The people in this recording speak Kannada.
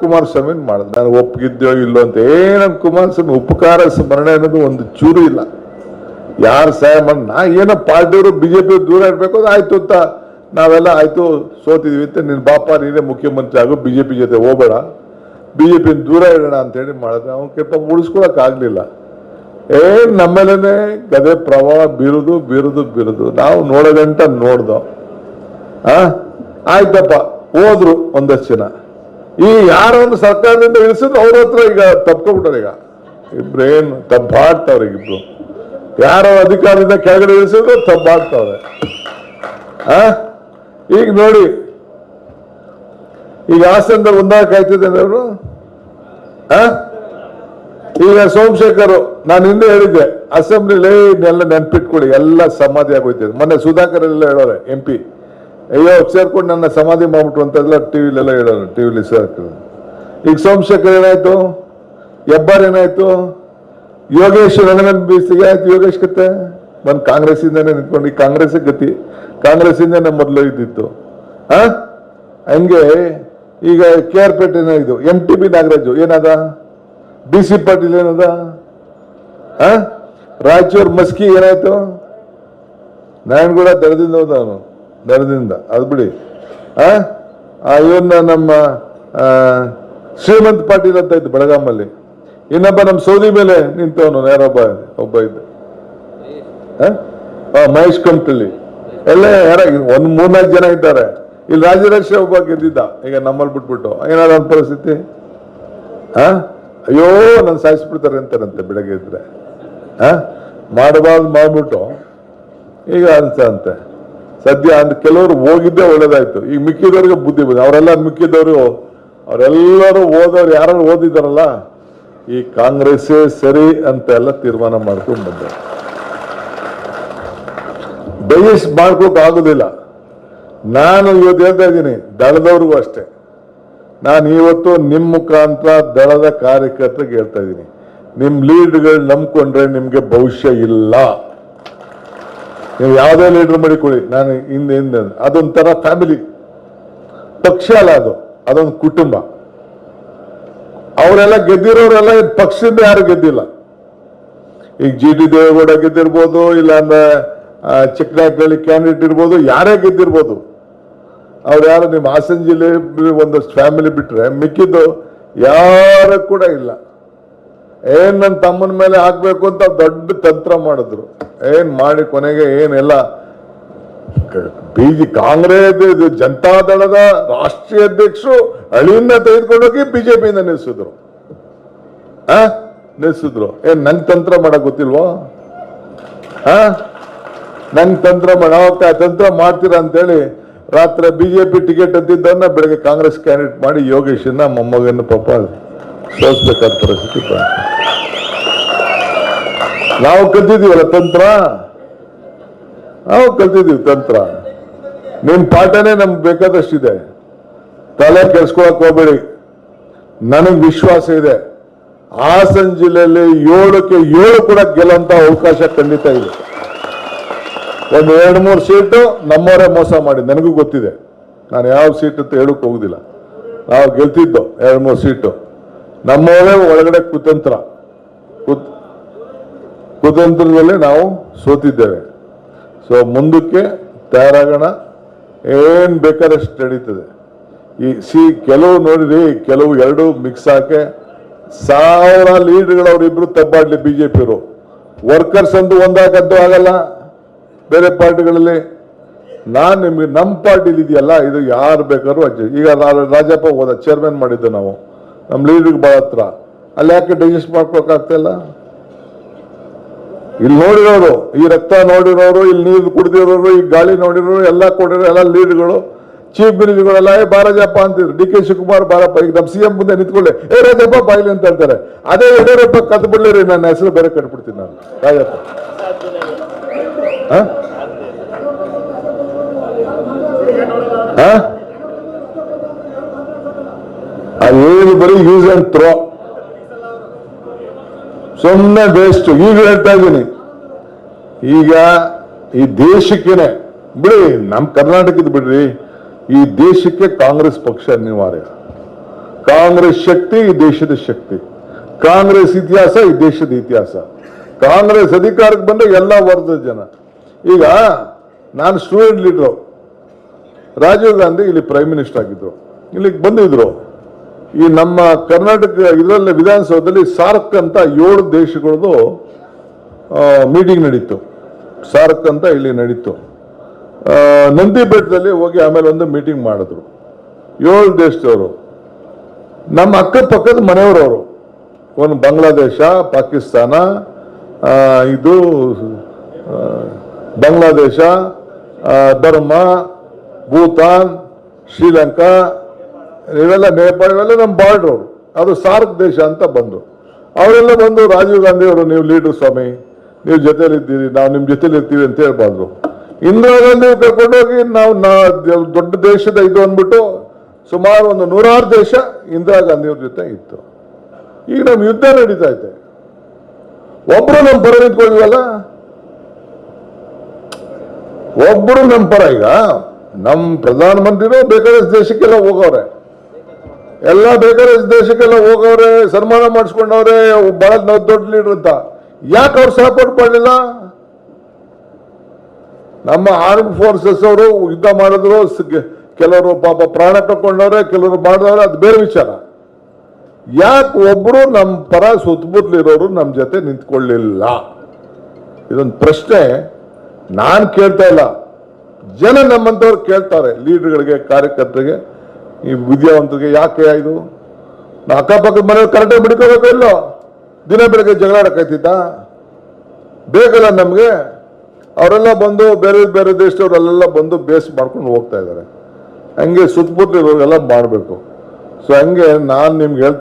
ಕುಮಾರಸ್ವಾಮಿ ಮಾಡಿದ್ರು ನಾನು ಒಪ್ಪಿಗಿದ್ಯೋ ಇಲ್ಲೋ ಅಂತ ಏನಂತ ಕುಮಾರಸ್ವಾಮಿ ಉಪಕಾರ, ಸ್ಮರಣೆ ಅನ್ನೋದು ಒಂದು ಚೂರು ಇಲ್ಲ. ಯಾರು ಸಹಾಯ ಮಾಡಿ ನಾ ಏನೋ ಪಾರ್ಟಿಯವರು ಬಿಜೆಪಿ ದೂರ ಇರಬೇಕು ಅದು ಆಯ್ತು ಅಂತ ನಾವೆಲ್ಲ ಆಯ್ತು ಸೋತಿದ್ವಿ ಅಂತ ನಿನ್ನ ಬಾಪ, ನೀನೇ ಮುಖ್ಯಮಂತ್ರಿ ಆಗು, ಬಿಜೆಪಿ ಜೊತೆ ಹೋಗ್ಬೇಡ. ಬಿಜೆಪಿ ದೂರ ಇಡೋಣ ಅಂತ ಹೇಳಿ ಮಾಡಿದ್ರೆ. ಅವ್ನ ಕೆಟ್ಟ ಉಳಿಸ್ಕೊಳಕ್ಕಾಗಲಿಲ್ಲ ಏ ಏನ್ ನಮ್ಮೇಲೇನೆ ಗದೆ ಪ್ರವಾಹ ಬೀರುದು ಬೀರುದು ಬೀರುದು. ನಾವು ನೋಡೋದಂತ ನೋಡ್ದೋ. ಆ? ಆಯ್ತಪ್ಪ. ಹೋದ್ರು ಒಂದಷ್ಟು ಜನ. ಈ ಯಾರೋ ಒಂದು ಸರ್ಕಾರದಿಂದ ಇಳಿಸಿದ್ರು ಅವ್ರ ಹತ್ರ ಈಗ ತಪ್ಕೊಬಿಟ್ಟಾರೆ ಈಗ. ಇಬ್ರೇನು ತಬ್ಬಾಡ್ತಾವ್ರೆ ಇಬ್ರು. ಯಾರೋ ಅಧಿಕಾರದಿಂದ ಕೆಳಗಡೆ ಇಳಿಸಿದ್ರು ತಬ್ಬಾಡ್ತಾವ್ರೆ ಆ? ಈಗ ನೋಡಿ, ಈಗ ಹಾಸನದಲ್ಲಿ ಒಂದಾಕ ಆಯ್ತಿದ್ದೇನೆ ಅವರು ಆ? ಈಗ ಸೋಮಶೇಖರ್, ನಾನು ಹಿಂದೆ ಹೇಳಿದ್ದೆ, ಅಸೆಂಬ್ಲಿಲಿ ಎಲ್ಲ ನೆನ್ಪಿಟ್ಕೊಳ್ಳಿ, ಎಲ್ಲ ಸಮಾಧಿ ಆಗೋಯ್ತದೆ. ಮೊನ್ನೆ ಸುಧಾಕರ್ ಎಲ್ಲ ಹೇಳೋರೆ, ಎಂ ಪಿ. ಅಯ್ಯೋ, ಸೇರ್ಕೊಂಡು ನನ್ನ ಸಮಾಧಿ ಮಾಡ್ಬಿಟ್ರು ಅಂತೆಲ್ಲ ಟಿವಿಲೆಲ್ಲ ಹೇಳೋರು ಟಿವಿಲಿ ಸೇರ್ಕೊಂಡು ಈಗ ಸೋಮಶೇಖರ್ ಏನಾಯ್ತು? ಹೆಬ್ಬಾರ್ ಏನಾಯ್ತು? ಯೋಗೇಶ್ ರಂಗನಾಥ್ ಬೀಸಿಗೆ ಆಯ್ತು ಯೋಗೇಶ್ ಕತೆ? ಬಂದು ಕಾಂಗ್ರೆಸ್ ಇಂದಾನೆ ನಿಂತ್ಕೊಂಡು, ಈ ಕಾಂಗ್ರೆಸ್ ಗತಿ. ಕಾಂಗ್ರೆಸ್ ಇಂದಾನೆ ಮೊದಲು ಇದ್ದಿತ್ತು. ಆ? ಹಂಗೆ ಈಗ ಕೆ ಆರ್ ಪೇಟೆ ಇದು, ಎಂ ಟಿ ಬಿ ನಾಗರಾಜು, ಏನದ? ಡಿ ಸಿ ಪಾಟೀಲ್ ಏನದ? ರಾಯಚೂರ್ ಮಸ್ಕಿ ಏನಾಯ್ತು? ನಾನು ಕೂಡ ದರದಿಂದ ಹೋದ ಅವನು ದರದಿಂದ ಅದು ಬಿಡಿ. ಇವನ್ನ ನಮ್ಮ ಶ್ರೀಮಂತ ಪಾಟೀಲ್ ಅಂತ ಇದ್ದು ಬೆಳಗಾಮಲ್ಲಿ ಇನ್ನೊಬ್ಬ ನಮ್ಮ ಸೌದಿ ಮೇಲೆ ನಿಂತವನು ಯಾರೊಬ್ಬ ಒಬ್ಬ ಇದ್ದ. ಮಹೇಶ್ ಕಂಪ್ಲಿ ಎಲ್ಲ ಯಾರ, ಒಂದ್ ಮೂರ್ನಾಲ್ಕು ಜನ ಇದ್ದಾರೆ. ಇಲ್ಲಿ ರಾಜರಾಜ ಒಬ್ಬ ಗೆದ್ದಿದ್ದ. ಈಗ ನಮ್ಮಲ್ಲಿ ಬಿಟ್ಬಿಟ್ಟು. ಏನಾದ್ರು ಒಂದು ಪರಿಸ್ಥಿತಿ? ಆ? ಅಯ್ಯೋ, ನಾನು ಸಾಯಿಸ್ಬಿಡ್ತಾರೆ ಅಂತಾರಂತೆ ಬೆಳಗ್ಗೆ ಇದ್ರೆ ಆ? ಮಾಡಬಾರ್ದು ಮಾಡ್ಬಿಟ್ಟು. ಈಗ ಅನ್ಸಂತೆ ಸದ್ಯ ಕೆಲವರು ಹೋಗಿದ್ದೇ ಒಳ್ಳೇದಾಯ್ತು. ಈಗ ಮಿಕ್ಕಿದವ್ರಿಗೆ ಬುದ್ಧಿ ಬಂದ ಅವರೆಲ್ಲ ಮಿಕ್ಕಿದವರು, ಅವರೆಲ್ಲರೂ ಓದೋರು ಯಾರು ಓದಿದಾರಲ್ಲ ಈ ಕಾಂಗ್ರೆಸ್ಸೇ ಸರಿ ಅಂತ ಎಲ್ಲ ತೀರ್ಮಾನ ಮಾಡ್ಕೊಂಡು ಬಂದ ಬಯಸ್ ಮಾಡ್ಕೋಕ್ ಆಗುದಿಲ್ಲ. ನಾನು ಇವತ್ತು ಹೇಳ್ತಾ ಇದ್ದೀನಿ, ದಳದವ್ರಿಗೂ ಅಷ್ಟೇ. ನಾನು ಇವತ್ತು ನಿಮ್ಮ ಮುಖಾಂತರ ದಳದ ಕಾರ್ಯಕರ್ತರಿಗೆ ಹೇಳ್ತಾ ಇದ್ದೀನಿ. ನಿಮ್ಮ ಲೀಡ್ಗಳು ನಂಬ್ಕೊಂಡ್ರೆ ನಿಮ್ಗೆ ಭವಿಷ್ಯ ಇಲ್ಲ. ನೀವು ಯಾವುದೇ ಲೀಡರ್ ಮಾಡಿಕೊಳ್ಳಿ, ನಾನು ಹಿಂದೆ ಹಿಂದೆ ಅದೊಂಥರ ಫ್ಯಾಮಿಲಿ. ಪಕ್ಷ ಅಲ್ಲ ಅದು, ಅದೊಂದು ಕುಟುಂಬ. ಅವರೆಲ್ಲ ಗೆದ್ದಿರೋರೆಲ್ಲ ಪಕ್ಷದಿಂದ ಯಾರು ಗೆದ್ದಿಲ್ಲ. ಈಗ ಜಿ ಡಿ ದೇವೇಗೌಡ ಗೆದ್ದಿರ್ಬೋದು, ಇಲ್ಲಾಂದ್ರೆ ಚಿಕ್ಕನಾಯಕನಹಳ್ಳಿ ಕ್ಯಾಂಡಿಡೇಟ್ ಇರ್ಬೋದು, ಯಾರೇ ಗೆದ್ದಿರ್ಬೋದು. ಅವ್ರು ಯಾರು, ನಿಮ್ಮ ಹಾಸನ ಜಿಲ್ಲೆ ಒಂದಷ್ಟು ಫ್ಯಾಮಿಲಿ ಬಿಟ್ರೆ ಮಿಕ್ಕಿದ್ದು ಯಾರು ಕೂಡ ಇಲ್ಲ. ಏನ್ ನನ್ನ ತಮ್ಮನ ಮೇಲೆ ಹಾಕ್ಬೇಕು ಅಂತ ದೊಡ್ಡ ತಂತ್ರ ಮಾಡಿದ್ರು. ಏನ್ ಮಾಡಿ ಕೊನೆಗೆ ಏನೆಲ್ಲ? ಬಿಜೆಪಿ ಕಾಂಗ್ರೆಸ್ ಜನತಾದಳದ ರಾಷ್ಟ್ರೀಯ ಅಧ್ಯಕ್ಷರು ಅಳಿಯನ್ನ ತೆಗೆದುಕೊಂಡೋಗಿ ಬಿಜೆಪಿಯಿಂದ ನಿಲ್ಸಿದ್ರು ಆ? ನಿಲ್ಸಿದ್ರು ಏನ್ ನನ್ ತಂತ್ರ ಮಾಡಕ್ ಗೊತ್ತಿಲ್ವೋ? ಆ? ನಂಗ್ ತಂತ್ರ ಮಾಡ ಅವತ್ತ ಆ ತಂತ್ರ ಮಾಡ್ತೀರಾ ಅಂತೇಳಿ ರಾತ್ರಿ ಬಿಜೆಪಿ ಟಿಕೆಟ್ ಅಂತಿದ್ದನ್ನ ಬೆಳಗ್ಗೆ ಕಾಂಗ್ರೆಸ್ ಕ್ಯಾಂಡಿಡೇಟ್ ಮಾಡಿ ಯೋಗೇಶನ್ನ ಮೊಮ್ಮಗನ ಪಾಪ ಸೋಸ್ಬೇಕಾದ ಪರಿಸ್ಥಿತಿ. ನಾವು ಕಲ್ತಿದ್ದೀವಲ್ಲ ತಂತ್ರ? ನಾವು ಕಲ್ತಿದ್ದೀವಿ ತಂತ್ರ. ನಿಮ್ ಪಾಠನೇ ನಮ್ಗೆ ಬೇಕಾದಷ್ಟಿದೆ. ತಲೆ ಕೆಲ್ಸ್ಕೊಳಕ್ ಹೋಗ್ಬೇಡಿ. ನನಗೆ ವಿಶ್ವಾಸ ಇದೆ. ಹಾಸನ ಜಿಲ್ಲೆಯಲ್ಲಿ ಏಳಕ್ಕೆ ಏಳು ಕೂಡ ಗೆಲ್ಲುವಂತ ಅವಕಾಶ ಖಂಡಿತ ಇದೆ. ಒಂದು ಎರಡು ಮೂರು ಸೀಟು ನಮ್ಮವರೇ ಮೋಸ ಮಾಡಿ, ನನಗೂ ಗೊತ್ತಿದೆ. ನಾನು ಯಾವ ಸೀಟ್ ಅಂತ ಹೇಳಕ್ ಹೋಗುದಿಲ್ಲ. ನಾವು ಗೆಲ್ತಿದ್ದೋ, ಎರಡು ಮೂರು ಸೀಟು. ನಮ್ಮವರೇ ಒಳಗಡೆ ಕುತಂತ್ರ. ಕುತ್, ಕುತಂತ್ರದಲ್ಲಿ ನಾವು ಸೋತಿದ್ದೇವೆ. ಸೊ ಮುಂದಕ್ಕೆ ತಯಾರಾಗೋಣ. ಏನ್ ಬೇಕಾದಷ್ಟು ನಡೀತದೆ. ಈ, ಸಿ, ಕೆಲವು ನೋಡಿರಿ, ಕೆಲವು ಎರಡು ಮಿಕ್ಸ್ ಹಾಕೆ ಸಾವಿರ ಲೀಡ್ಗಳು ಅವರಿಬ್ರು ತಬ್ಬಾಡ್ಲಿ ಬಿಜೆಪಿಯವರು ವರ್ಕರ್ಸ್ ಅಂತ ಒಂದಾಗದ್ದು ಆಗಲ್ಲ. ಬೇರೆ ಪಾರ್ಟಿಗಳಲ್ಲಿ ನಾನು ನಿಮಗೆ ನಮ್ಮ ಪಾರ್ಟಿಲಿ ಇದೆಯಲ್ಲ, ಇದು ಯಾರು ಬೇಕಾದ್ರೂ ಈಗ ರಾಜಪ್ಪ ಹೋದ ಚೇರ್ಮನ್ ಮಾಡಿದ್ದು ನಾವು. ನಮ್ಮ ಲೀಡ್ರಿಗೆ ಭಾಳ ಹತ್ರ. ಅಲ್ಲಿ ಯಾಕೆ ಡೈಜೆಸ್ಟ್ ಮಾಡ್ಕೊಳಕ್ಕಾಗ್ತಾ ಇಲ್ಲಿ ನೋಡಿರೋರು, ಈ ರಕ್ತ ನೋಡಿರೋರು, ಇಲ್ಲಿ ನೀರು ಕುಡಿದಿರೋರು, ಈ ಗಾಳಿ ನೋಡಿರೋರು, ಎಲ್ಲ ಕೊಡಿರೋ ಎಲ್ಲ ಲೀಡ್ಗಳು, ಚೀಫ್ ಮಿನಿಸ್ಟರ್ಗಳೆಲ್ಲ ಏ ಬಾರಜಪ್ಪ ಅಂತಿದ್ರು. ಡಿ ಕೆ ಶಿವಕುಮಾರ್ ಬಾರಪ್ಪ ಈಗ ನಮ್ಮ ಸಿಎಂ ಮುಂದೆ ನಿಂತ್ಕೊಳ್ಳಿ. ಏ, ರಾಜಪ್ಪ ಬಾಯಿಲಿ ಅಂತ ಹೇಳ್ತಾರೆ. ಅದೇ ಯಡಿಯೂರಪ್ಪ ಕತ್ ಬಿಡ್ಲಿರಿ, ನನ್ನ ಹೆಸರು ಬೇರೆ ಕಟ್ಬಿಡ್ತೀನಿ ನಾನು. ರಾಜಪ್ಪ. ಹ? ಅದೇನು ಬರೀ ಯೂಸ್ ಅಂಡ್ ಥ್ರೋ ಸುಮ್ಮನೆ ವೇಸ್ಟ್ ಈಗ ಹೇಳ್ತಾ ಇದ್ದೀನಿ. ಈಗ ಈ ದೇಶಕ್ಕೇನೆ, ಬಿಡಿ ನಮ್ಮ ಕರ್ನಾಟಕದ ಬಿಡ್ರಿ, ಈ ದೇಶಕ್ಕೆ ಕಾಂಗ್ರೆಸ್ ಪಕ್ಷ ಅನಿವಾರ್ಯ. ಕಾಂಗ್ರೆಸ್ ಶಕ್ತಿ, ಈ ದೇಶದ ಶಕ್ತಿ. ಕಾಂಗ್ರೆಸ್ ಇತಿಹಾಸ, ಈ ದೇಶದ ಇತಿಹಾಸ. ಕಾಂಗ್ರೆಸ್ ಅಧಿಕಾರಕ್ಕೆ ಬಂದ ಎಲ್ಲ ವರ್ಗದ ಜನ. ಈಗ ನಾನು ಸ್ಟೂಡೆಂಟ್ ಲೀಡರ್. ರಾಜೀವ್ ಗಾಂಧಿ ಇಲ್ಲಿ ಪ್ರೈಮ್ ಮಿನಿಸ್ಟರ್ ಆಗಿದ್ರು. ಇಲ್ಲಿಗೆ ಬಂದಿದ್ರು. ಈ ನಮ್ಮ ಕರ್ನಾಟಕ ಇದರಲ್ಲಿ ವಿಧಾನಸೌಧದಲ್ಲಿ ಸಾರ್ಕ್ ಅಂತ ಏಳು ದೇಶಗಳದು ಮೀಟಿಂಗ್ ನಡೀತು. ಸಾರ್ಕ್ ಅಂತ ಇಲ್ಲಿ ನಡೀತು. ನಂದಿ ಬೆಟ್ಟದಲ್ಲಿ ಹೋಗಿ ಆಮೇಲೆ ಒಂದು ಮೀಟಿಂಗ್ ಮಾಡಿದ್ರು. ಏಳು ದೇಶದವರು. ನಮ್ಮ ಅಕ್ಕಪಕ್ಕದ ಮನೆಯವರವರು. ಒಂದು ಬಾಂಗ್ಲಾದೇಶ, ಪಾಕಿಸ್ತಾನ ಇದು ಬಾಂಗ್ಲಾದೇಶ ಬರ್ಮಾ, ಭೂತಾನ್, ಶ್ರೀಲಂಕಾ ಇವೆಲ್ಲ ನೇಪಾಳ, ಇವೆಲ್ಲ ನಮ್ಮ ಬಾರ್ಡರ್ ಅದು ಸಾರ್ಕ್ ದೇಶ ಅಂತ ಬಂದು. ಅವರೆಲ್ಲ ಬಂದು ರಾಜೀವ್ ಗಾಂಧಿ ಅವರು ನೀವು ಲೀಡರ್ ಸ್ವಾಮಿ, ನೀವು ಜೊತೆಲಿದ್ದೀರಿ, ನಾವು ನಿಮ್ಮ ಜೊತೆಲಿ ಇರ್ತೀವಿ ಅಂತ ಹೇಳ್ಬಾರ್ದು. ಇಂದಿರಾ ಗಾಂಧಿ ಕರ್ಕೊಂಡೋಗಿ ನಾವು ನಾ, ದೊಡ್ಡ ದೇಶದ ಇದು ಅಂದ್ಬಿಟ್ಟು ಸುಮಾರು ಒಂದು ನೂರಾರು ದೇಶ ಇಂದಿರಾ ಗಾಂಧಿಯವ್ರ ಜೊತೆ ಇತ್ತು. ಈಗ ನಮ್ಮ ಯುದ್ಧ ನಡೀತಾ ಇದೆ. ಒಬ್ರು ನಮ್ಮ ಪರ ನಿಂತ್ಕೊಳ್ಳಿವಲ್ಲ ಒಬ್ರು ನಮ್ಮ ಪರ ಈಗ. ನಮ್ಮ ಪ್ರಧಾನಮಂತ್ರಿನೂ ಬೇಕಾದಷ್ಟು ದೇಶಕ್ಕೆಲ್ಲ ಹೋಗವ್ರೆ. ಎಲ್ಲ ಬೇಕಾದ್ರೆ ದೇಶಕ್ಕೆಲ್ಲ ಹೋಗವ್ರೆ, ಸನ್ಮಾನ ಮಾಡಿಸ್ಕೊಂಡವ್ರೆ ಬಹಳ ದೊಡ್ಡ ಲೀಡರ್ ಅಂತ. ಯಾಕೆ ಅವ್ರು ಸಪೋರ್ಟ್ ಮಾಡಲಿಲ್ಲ? ನಮ್ಮ ಆರ್ಮ್ ಫೋರ್ಸಸ್ ಅವರು ಯುದ್ಧ ಮಾಡಿದ್ರು ಕೆಲವರು ಪಾಪ ಪ್ರಾಣ ಕಳ್ಕೊಂಡವ್ರೆ, ಕೆಲವರು ಮಾಡಿದವ್ರೆ, ಅದು ಬೇರೆ ವಿಚಾರ. ಯಾಕೆ ಒಬ್ರು ನಮ್ಮ ಪರ ಸುತ್ತಮುತ್ತಲಿರೋರು ನಮ್ಮ ಜೊತೆ ನಿಂತ್ಕೊಳ್ಳಿಲ್ಲ? ಇದೊಂದು ಪ್ರಶ್ನೆ. ನಾನು ಕೇಳ್ತಾ ಇಲ್ಲ. ಜನ ನಮ್ಮಂತವ್ರು ಕೇಳ್ತಾರೆ, ಲೀಡರ್ಗಳಿಗೆ, ಕಾರ್ಯಕರ್ತರಿಗೆ. ಈ ವಿದ್ಯಾವಂತರಿಗೆ ಯಾಕೆ ಇದು? ನಾ ಅಕ್ಕಪಕ್ಕದ ಮನೆಯವ್ರು ಕರೆಕ್ಟಾಗಿ ಬಿಡ್ಕೋಬೇಕು ಇಲ್ಲೋ? ದಿನ ಬೆಳಗ್ಗೆ ಜಗಳ ಆಡಕೈತಿದ್ದ ಬೇಕಲ್ಲ ನಮಗೆ ಅವರೆಲ್ಲ ಬಂದು ಬೇರೆ ಬೇರೆ ದೇಶದವರೆಲ್ಲ ಬಂದು ಬೇಸ್ ಮಾಡ್ಕೊಂಡು ಹೋಗ್ತಾ ಇದ್ದಾರೆ. ಹಂಗೆ ಸುತ್ತಮುತ್ತಲಿರೋರೆಲ್ಲ ಮಾಡಬೇಕು. ಸೊ ಹಂಗೆ ನಾನು ನಿಮ್ಗೆ ಹೇಳ್ತೀನಿ.